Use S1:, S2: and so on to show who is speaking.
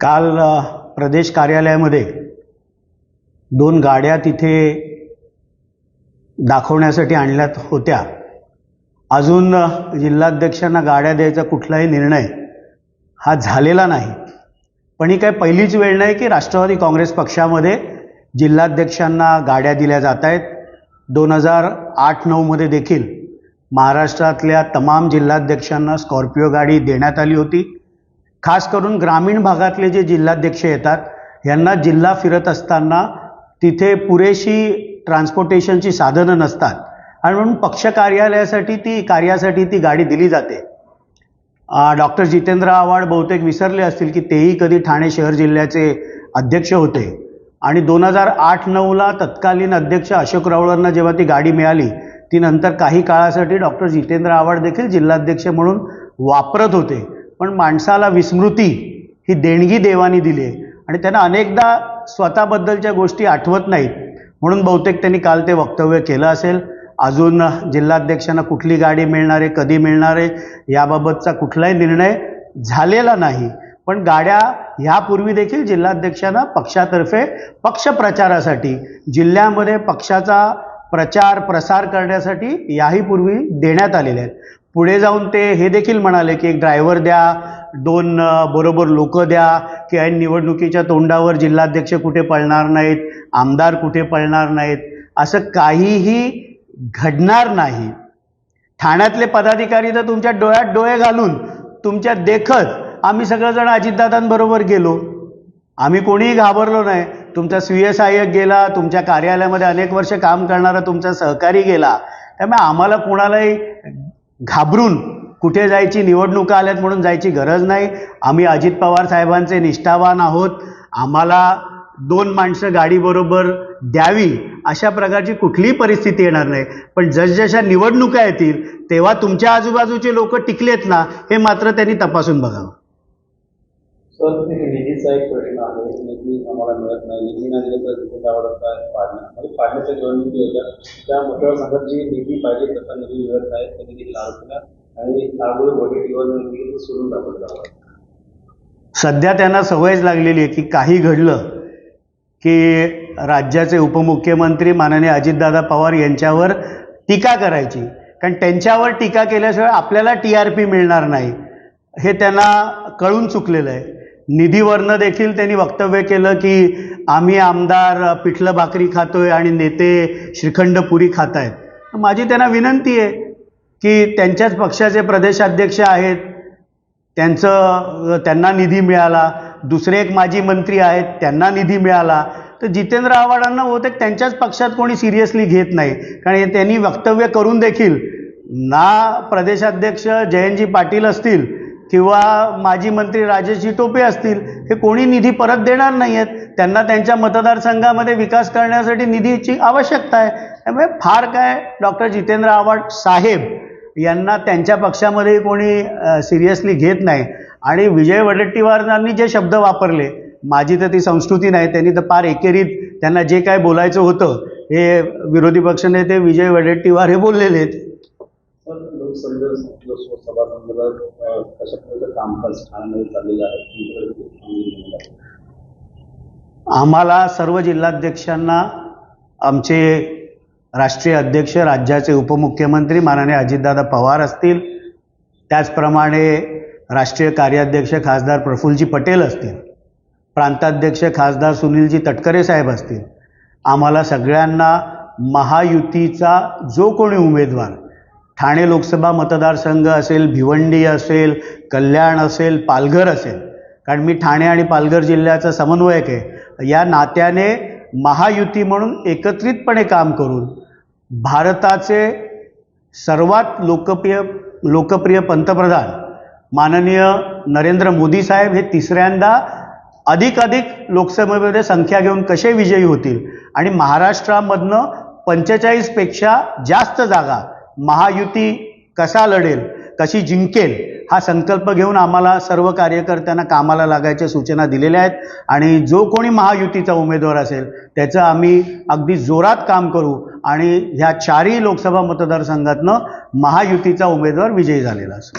S1: काल प्रदेश कार्यालयामध्ये दोन गाड्या तिथे दाखवण्यासाठी आणल्यात होत्या. अजून जिल्हाध्यक्षांना गाड्या द्यायचा कुठलाही निर्णय हा झालेला नाही. पण ही काय पहिलीच वेळ नाही की राष्ट्रवादी काँग्रेस पक्षामध्ये जिल्हाध्यक्षांना गाड्या दिल्या जात आहेत. दोन हजार आठ नऊमध्ये देखील महाराष्ट्रातल्या तमाम जिल्हाध्यक्षांना स्कॉर्पिओ गाडी देण्यात आली होती. खास करून ग्रामीण भागातले जे जिल्हाध्यक्ष येतात यांना जिल्हा फिरत असताना तिथे पुरेशी ट्रान्सपोर्टेशनची साधनं नसतात. आणि म्हणून पक्ष कार्यालयासाठी ती कार्यासाठी ती गाडी दिली जाते. डॉक्टर जितेंद्र आव्हाड बहुतेक विसरले असतील की तेही कधी ठाणे शहर जिल्ह्याचे अध्यक्ष होते. आणि दोन हजार आठ नऊला तत्कालीन अध्यक्ष अशोक रावळांना जेव्हा ती गाडी मिळाली ती नंतर काही काळासाठी डॉक्टर जितेंद्र आव्हाड देखील जिल्हाध्यक्ष म्हणून वापरत होते. पण माणसाला विस्मृती ही देणगी देवानी दिली आहे. आणि त्यांना अनेकदा स्वतःबद्दलच्या गोष्टी आठवत नाहीत. म्हणून बहुतेक त्यांनी काल ते वक्तव्य केलं असेल. अजून जिल्हाध्यक्षांना कुठली गाडी मिळणार आहे कधी मिळणार आहे याबाबतचा कुठलाही निर्णय झालेला नाही. पण गाड्या ह्यापूर्वी देखील जिल्हाध्यक्षांना पक्षातर्फे पक्षप्रचारासाठी जिल्ह्यामध्ये पक्षाचा प्रचार प्रसार करण्यासाठी याही पूर्वी देण्यात आलेल्या आहेत. पुढे जाऊन ते हे देखील म्हणाले की एक ड्रायव्हर द्या दोन बरोबर लोक द्या की ऐन निवडणुकीच्या तोंडावर जिल्हाध्यक्ष कुठे पळणार नाहीत आमदार कुठे पळणार नाहीत असं काहीही घडणार नाही. ठाण्यातले पदाधिकारी तर तुमच्या डोळ्यात डोळे घालून तुमच्या देखत आम्ही सगळेजण अजितदादांबरोबर गेलो. आम्ही कोणीही घाबरलो नाही. तुमचा स्वीय सहाय्यक गेला तुमच्या कार्यालयामध्ये अनेक वर्ष काम करणारा तुमचा सहकारी गेला. त्यामुळे आम्हाला कुणालाही घाबरून कुठे जायची निवडणुका आल्यात म्हणून जायची गरज नाही. आम्ही अजित पवार साहेबांचे निष्ठावान आहोत. आम्हाला दोन माणसं गाडीबरोबर द्यावी अशा प्रकारची कुठलीही परिस्थिती येणार नाही. पण जसजशा निवडणुका येतील तेव्हा तुमच्या आजूबाजूचे लोक टिकलेत ना हे मात्र त्यांनी तपासून बघावं.
S2: सर निधीचा एक प्रश्न आहे निधी आम्हाला मिळत नाही निधी नाही दिले तर तिथे आवडत काय पाडणं म्हणजे पाडण्याच्या निवडणुकी येतात त्या मतदारसंघात जी निधी पाहिजे तसा निधी मिळत नाही त्या निधी लावल्या आणि अगोदर वडील निधी सोडून दाखवलं जावं
S1: सध्या त्यांना सवयच लागलेली आहे की काही घडलं की राज्याचे उपमुख्यमंत्री माननीय अजितदादा पवार यांच्यावर टीका करायची. कारण त्यांच्यावर टीका केल्याशिवाय आपल्याला टी आर पी मिळणार नाही. हे त्यांना कळून चुकलेलं आहे. निधीवरनं देखील त्यांनी वक्तव्य केलं की आम्ही आमदार पिठलं भाकरी खातोय आणि नेते श्रीखंड पुरी खात आहेत माझी त्यांना विनंती आहे की त्यांच्याच पक्षाचे प्रदेशाध्यक्ष आहेत त्यांचं त्यांना निधी मिळाला. दुसरे एक माजी मंत्री आहेत त्यांना निधी मिळाला. तर जितेंद्र आव्हाडांना बहुतेक त्यांच्याच पक्षात कोणी सिरियसली घेत नाही. कारण त्यांनी वक्तव्य करून देखील ना प्रदेशाध्यक्ष जयंतजी पाटील असतील किंवा माजी मंत्री राजेशजी टोपे असतील हे कोणी निधी परत देणार नाही आहेत त्यांना त्यांच्या मतदारसंघामध्ये विकास करण्यासाठी निधीची आवश्यकता आहे. त्यामुळे फार काय डॉक्टर जितेंद्र आव्हाड साहेब यांना त्यांच्या पक्षामध्ये कोणी सिरियसली घेत नाही. आणि विजय वडेट्टीवारांनी जे शब्द वापरले माझी तर ती संस्कृती नाही त्यांनी तर फार एकेरीत त्यांना जे काय बोलायचं होतं हे विरोधी पक्षनेते विजय वडेट्टीवार हे बोललेले आहेत.
S2: सर लोकसभा संदर्भात कशा प्रकारचं कामकाज ठाण्यामध्ये चाललेलं आहे तुमच्याकडे आहे?
S1: आम्हाला सर्व जिल्हाध्यक्षांना आमचे राष्ट्रीय अध्यक्ष राज्याचे उपमुख्यमंत्री माननीय अजितदादा पवार असतील त्याचप्रमाणे राष्ट्रीय कार्याध्यक्ष खासदार प्रफुल्लजी पटेल असतील प्रांताध्यक्ष खासदार सुनीलजी तटकरे साहेब असतील आम्हाला सगळ्यांना महायुतीचा जो कोणी उमेदवार ठाणे लोकसभा मतदारसंघ असेल भिवंडी असेल कल्याण असेल पालघर असेल. कारण मी ठाणे आणि पालघर जिल्ह्याचा समन्वयक आहे. या नात्याने महायुती म्हणून एकत्रितपणे काम करून भारताचे सर्वात लोकप्रिय लोकप्रिय पंतप्रधान माननीय नरेंद्र मोदी साहेब हे तिसऱ्यांदा अधिकाधिक लोकसभेमध्ये संख्या घेऊन कसे विजयी होतील? आणि महाराष्ट्रामधनं पंचेचाळीसपेक्षा जास्त जागा महायुती कसा लढेल कशी जिंकेल हा संकल्प घेऊन आम्हाला सर्व कार्यकर्त्यांना कामाला लागायच्या सूचना दिलेल्या आहेत. आणि जो कोणी महायुतीचा उमेदवार असेल त्याचं आम्ही अगदी जोरात काम करू. आणि ह्या चारही लोकसभा मतदारसंघातनं महायुतीचा उमेदवार विजयी झालेला असेल.